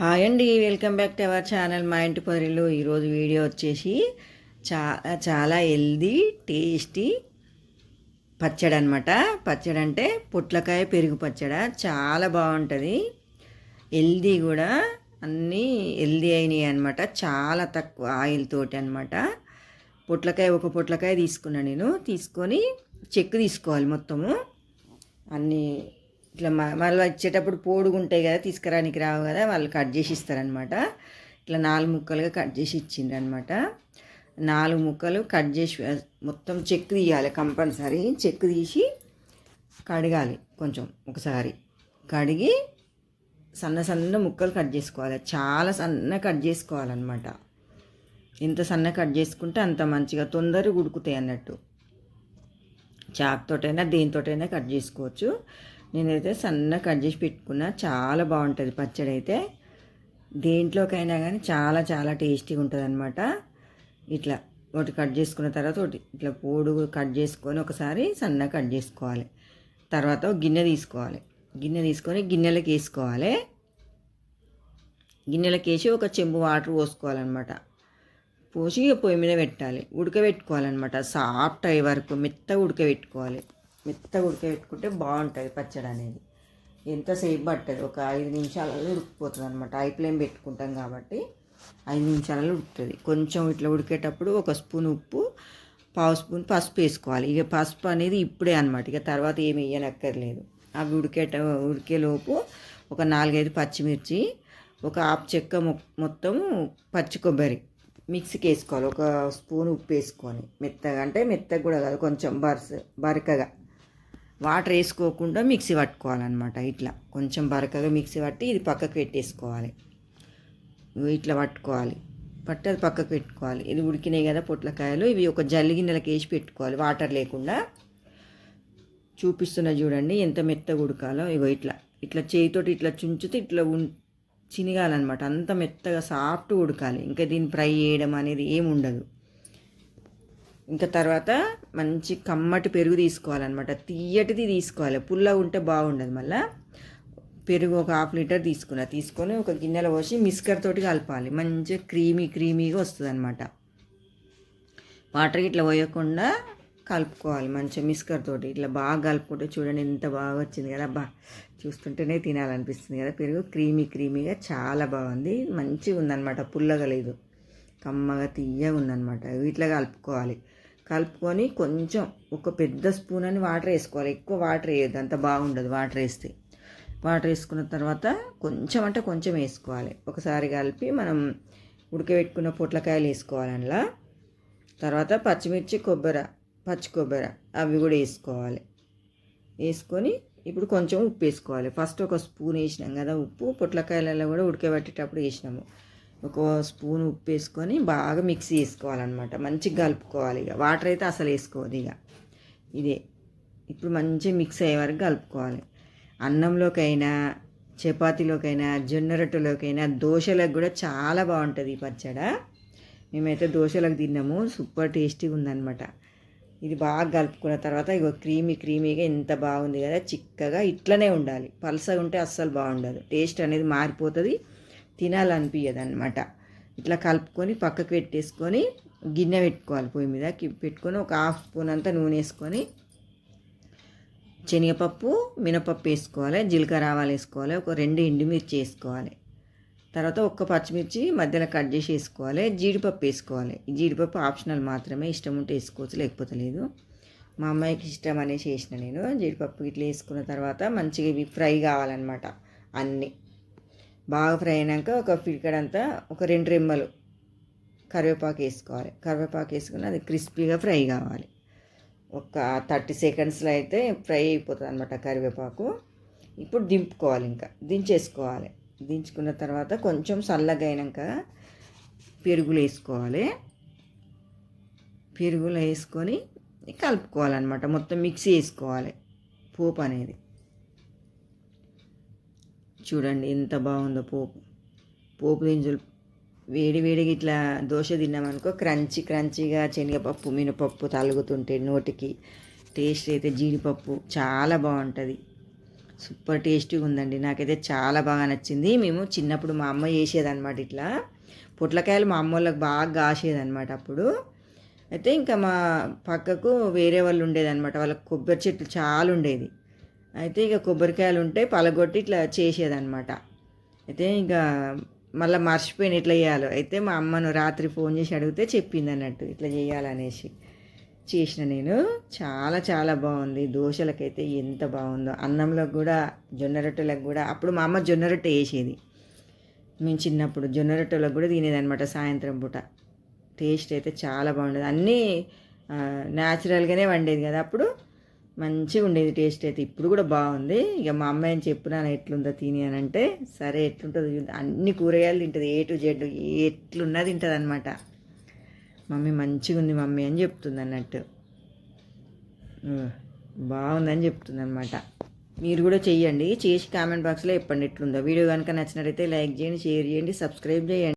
Hi అండి welcome back to our channel మా ఇంటి పొదరిలో ఈరోజు వీడియో వచ్చేసి చాలా చాలా హెల్దీ టేస్టీ పచ్చడి అనమాట పచ్చడి అంటే పొట్లకాయ పెరుగు పచ్చడి. చాలా బాగుంటుంది. హెల్దీ కూడా అన్నీ హెల్దీ అయినాయి అనమాట చాలా తక్కువ ఆయిల్ తోటి అనమాట పొట్లకాయ ఒక పొట్లకాయ తీసుకున్నా నేను. తీసుకొని చెక్కు తీసుకోవాలి మొత్తము. అన్నీ ఇట్లా మ- మళ్ళీ వచ్చేటప్పుడు పోడుగుంటాయి కదా తీసుకురానికి రావు కదా వాళ్ళు కట్ చేసి ఇస్తారనమాట ఇట్లా నాలుగు ముక్కలుగా కట్ చేసి ఇచ్చిండ్రు అనమాట నాలుగు ముక్కలు కట్ చేసి మొత్తం చెక్ తీయాలి కంపల్సరీ. చెక్ తీసి కడగాలి కొంచెం ఒకసారి. కడిగి సన్న సన్న ముక్కలు కట్ చేసుకోవాలి. చాలా సన్న కట్ చేసుకోవాలన్నమాట. ఎంత సన్న కట్ చేసుకుంటే అంత మంచిగా తొందరగా ఉడుకుతాయి అన్నట్టు. చాక్తోటైనా దేనితోటైనా కట్ చేసుకోవచ్చు. నేనైతే సన్న కట్ చేసి పెట్టుకున్నా. చాలా బాగుంటుంది పచ్చడి అయితే దేంట్లోకైనా కానీ చాలా చాలా టేస్టీగా ఉంటుంది అనమాట ఇట్లా ఒకటి కట్ చేసుకున్న తర్వాత ఒకటి ఇట్లా పొడుగు కట్ చేసుకొని ఒకసారి సన్న కట్ చేసుకోవాలి. తర్వాత ఒక గిన్నె తీసుకోవాలి. గిన్నె తీసుకొని గిన్నెలకు వేసుకోవాలి గిన్నెలకు వేసి ఒక చెంబు వాటర్ పోసుకోవాలన్నమాట. పోసి పొయ్యి మీద పెట్టాలి. ఉడకబెట్టుకోవాలన్నమాట. సాఫ్ట్ అయ్యే వరకు మెత్తగా ఉడకబెట్టుకోవాలి. మెత్తగా ఉడకబెట్టుకుంటే బాగుంటుంది పచ్చడి అనేది. ఎంతసేపు పట్టదు? ఒక ఐదు నిమిషాలలో ఉడికిపోతుంది అనమాట ఐ ఫ్లేమ్ పెట్టుకుంటాం కాబట్టి ఐదు నిమిషాలలో ఉడుకుతుంది. కొంచెం ఇట్లా ఉడికేటప్పుడు ఒక స్పూన్ ఉప్పు పావు స్పూన్ పసుపు వేసుకోవాలి. ఇక పసుపు అనేది ఇప్పుడే అనమాట ఇక తర్వాత ఏమి వేయనక్కర్లేదు. అవి ఉడికేట ఉడికేలోపు ఒక నాలుగైదు పచ్చిమిర్చి ఒక ఆపు చెక్క మొ- మొత్తం పచ్చి కొబ్బరి మిక్సీకి వేసుకోవాలి. ఒక స్పూన్ ఉప్పు వేసుకొని. మెత్తగా అంటే మెత్తగా కూడా కాదు కొంచెం బరస బరకగా. వాటర్ వేసుకోకుండా మిక్సీ పట్టుకోవాలన్నమాట ఇట్లా. కొంచెం బరకగా మిక్సీ పట్టి ఇది పక్కకు పెట్టేసుకోవాలి. ఇట్లా పట్టుకోవాలి. పట్టి అది పక్కకు పెట్టుకోవాలి. ఇది ఉడికినాయి కదా పొట్లకాయలు ఇవి ఒక జల్లి గిన్నెలకు వేసి పెట్టుకోవాలి. వాటర్ లేకుండా. చూపిస్తున్నా చూడండి ఎంత మెత్తగా ఉడకాలో. ఇగో ఇట్లా. ఇట్లా చేయితోటి ఇట్లా చుంచితే ఇట్లా ఉ చినిగాలన్నమాట. అంత మెత్తగా సాఫ్ట్ ఉడకాలి. ఇంకా దీన్ని ఫ్రై చేయడం అనేది ఏమి ఉండదు. ఇంకా తర్వాత మంచి కమ్మటి పెరుగు తీసుకోవాలన్నమాట. తీయటిది తీసుకోవాలి. పుల్లగా ఉంటే బాగుండదు మళ్ళీ. పెరుగు ఒక హాఫ్ లీటర్ తీసుకున్నా. తీసుకొని ఒక గిన్నెలో పోసి మిస్కర్ తోటి కలపాలి. మంచిగా క్రీమీ క్రీమీగా వస్తుంది అనమాట వాటర్ ఇట్లా పోయకుండా కలుపుకోవాలి మంచిగా మిస్కర్ తోటి. ఇట్లా బాగా కలుపుకుంటే చూడండి ఎంత బాగా వచ్చింది కదా. బా చూస్తుంటేనే తినాలనిపిస్తుంది కదా. పెరుగు క్రీమీ క్రీమీగా చాలా బాగుంది. మంచిగా ఉందన్నమాట పుల్లగా లేదు. కమ్మగా తీయగా ఉందనమాట ఇట్లా కలుపుకోవాలి. కలుపుకొని కొంచెం ఒక పెద్ద స్పూన్ అని వాటర్ వేసుకోవాలి. ఎక్కువ వాటర్ వేయద్దు. అంత బాగుండదు వాటర్ వేస్తే. వాటర్ వేసుకున్న తర్వాత కొంచెం అంటే కొంచెం వేసుకోవాలి. ఒకసారి కలిపి మనం ఉడకబెట్టుకున్న పొట్లకాయలు వేసుకోవాలి అందులో. తర్వాత పచ్చిమిర్చి కొబ్బరి పచ్చి కొబ్బరి అవి కూడా వేసుకోవాలి. వేసుకొని ఇప్పుడు కొంచెం ఉప్పు వేసుకోవాలి. ఫస్ట్ ఒక స్పూన్ వేసినాం కదా ఉప్పు. పొట్లకాయలలో కూడా ఉడకబెట్టేటప్పుడు వేసినాము. ఒక స్పూన్ ఉప్పు వేసుకొని బాగా మిక్సీ వేసుకోవాలన్నమాట మంచిగా కలుపుకోవాలి ఇక. వాటర్ అయితే అసలు వేసుకోవద్దు ఇక. ఇదే. ఇప్పుడు మంచిగా మిక్స్ అయ్యే వరకు కలుపుకోవాలి. అన్నంలోకైనా చపాతీలోకైనా జొన్న రొట్టెలోకైనా దోశలకు కూడా చాలా బాగుంటుంది ఈ పచ్చడ. మేమైతే దోశలకు తిన్నాము. సూపర్ టేస్టీగా ఉందన్నమాట. ఇది బాగా కలుపుకున్న తర్వాత ఇగో క్రీమీ క్రీమీగా ఎంత బాగుంది కదా. చిక్కగా ఇట్లనే ఉండాలి. పలసగా ఉంటే అస్సలు బాగుండదు. టేస్ట్ అనేది మారిపోతుంది. తినాలనిపించదనమాట ఇట్లా కలుపుకొని పక్కకు పెట్టేసుకొని గిన్నె పెట్టుకోవాలి పొయ్యి మీద. కి- పెట్టుకొని ఒక హాఫ్ స్పూన్ అంతా నూనె వేసుకొని శనగపప్పు మినపప్పు వేసుకోవాలి జీలకర్ర ఆవాలు వేసుకోవాలి ఒక రెండు ఎండుమిర్చి వేసుకోవాలి. తర్వాత ఒక్క పచ్చిమిర్చి మధ్యలో కట్ చేసి వేసుకోవాలి జీడిపప్పు వేసుకోవాలి. జీడిపప్పు ఆప్షనల్ మాత్రమే ఇష్టం ఉంటే వేసుకోవచ్చు లేకపోతే లేదు. మా అమ్మాయికి ఇష్టం అనేసి వేసిన నేను జీడిపప్పు ఇట్లా వేసుకున్న తర్వాత మంచిగా ఇవి ఫ్రై కావాలన్నమాట అన్నీ. బాగా ఫ్రై అయినాక ఒక పిడికడంతా ఒక రెండు రెమ్మలు కరివేపాకు వేసుకోవాలి. కరివేపాకు వేసుకుని అది క్రిస్పీగా ఫ్రై కావాలి. ఒక థర్టీ సెకండ్స్లో అయితే ఫ్రై అయిపోతుంది అనమాట కరివేపాకు. ఇప్పుడు దింపుకోవాలి ఇంకా. దించేసుకోవాలి. దించుకున్న తర్వాత కొంచెం చల్లగా పెరుగులు వేసుకోవాలి. పెరుగులు వేసుకొని కలుపుకోవాలన్నమాట. మొత్తం మిక్సీ వేసుకోవాలి. పోపు అనేది. చూడండి ఎంత బాగుందో పోపు. పోపు దింజులు వేడి వేడిగా ఇట్లా దోశ తిన్నామనుకో క్రంచి క్రంచిగా శనగపప్పు మినపప్పు తలుగుతుంటే నోటికి టేస్ట్ అయితే జీడిపప్పు చాలా బాగుంటుంది. సూపర్ టేస్టీగా ఉందండి. నాకైతే చాలా బాగా నచ్చింది. మేము చిన్నప్పుడు మా అమ్మ చేసేదనమాట ఇట్లా. పొట్లకాయలు మా అమ్మ వాళ్ళకి బాగా కాసేదనమాట అప్పుడు. అయితే ఇంకా మా పక్కకు వేరే వాళ్ళు ఉండేదన్నమాట. వాళ్ళకి కొబ్బరి చెట్లు చాలా ఉండేది. అయితే ఇక కొబ్బరికాయలు ఉంటే పలగొట్టి ఇట్లా చేసేదనమాట అయితే ఇంకా మళ్ళీ మర్చిపోయిన ఇట్లా చేయాలి. అయితే మా అమ్మను రాత్రి ఫోన్ చేసి అడిగితే చెప్పింది అన్నట్టు ఇట్లా చేయాలనేసి. చేసిన నేను. చాలా చాలా బాగుంది. దోశలకైతే ఎంత బాగుందో. అన్నంలో కూడా జొన్న రొట్టెలకు కూడా. అప్పుడు మా అమ్మ జొన్న రొట్టె వేసేది మేము చిన్నప్పుడు జొన్న రొట్టెలకు కూడా తినేదనమాట సాయంత్రం పూట. టేస్ట్ అయితే చాలా బాగుండేది. అన్నీ న్యాచురల్గానే వండేది కదా అప్పుడు. మంచిగా ఉండేది టేస్ట్ అయితే. ఇప్పుడు కూడా బాగుంది. ఇక మా అమ్మాయి అని చెప్పినాను ఎట్లుందో తిని అని అంటే సరే ఎట్లుంటుందో అన్ని కూరగాయలు తింటుంది ఏ టు జెడ్ ఎట్లున్నా తింటుంది అనమాట మమ్మీ మంచిగా ఉంది మమ్మీ అని చెప్తుంది అన్నట్టు. బాగుందని చెప్తుంది అనమాట మీరు కూడా చెయ్యండి. చేసి కామెంట్ బాక్స్లో చెప్పండి ఎట్లుందో. వీడియో కనుక నచ్చినట్టయితే లైక్ చేయండి షేర్ చేయండి సబ్స్క్రైబ్ చేయండి.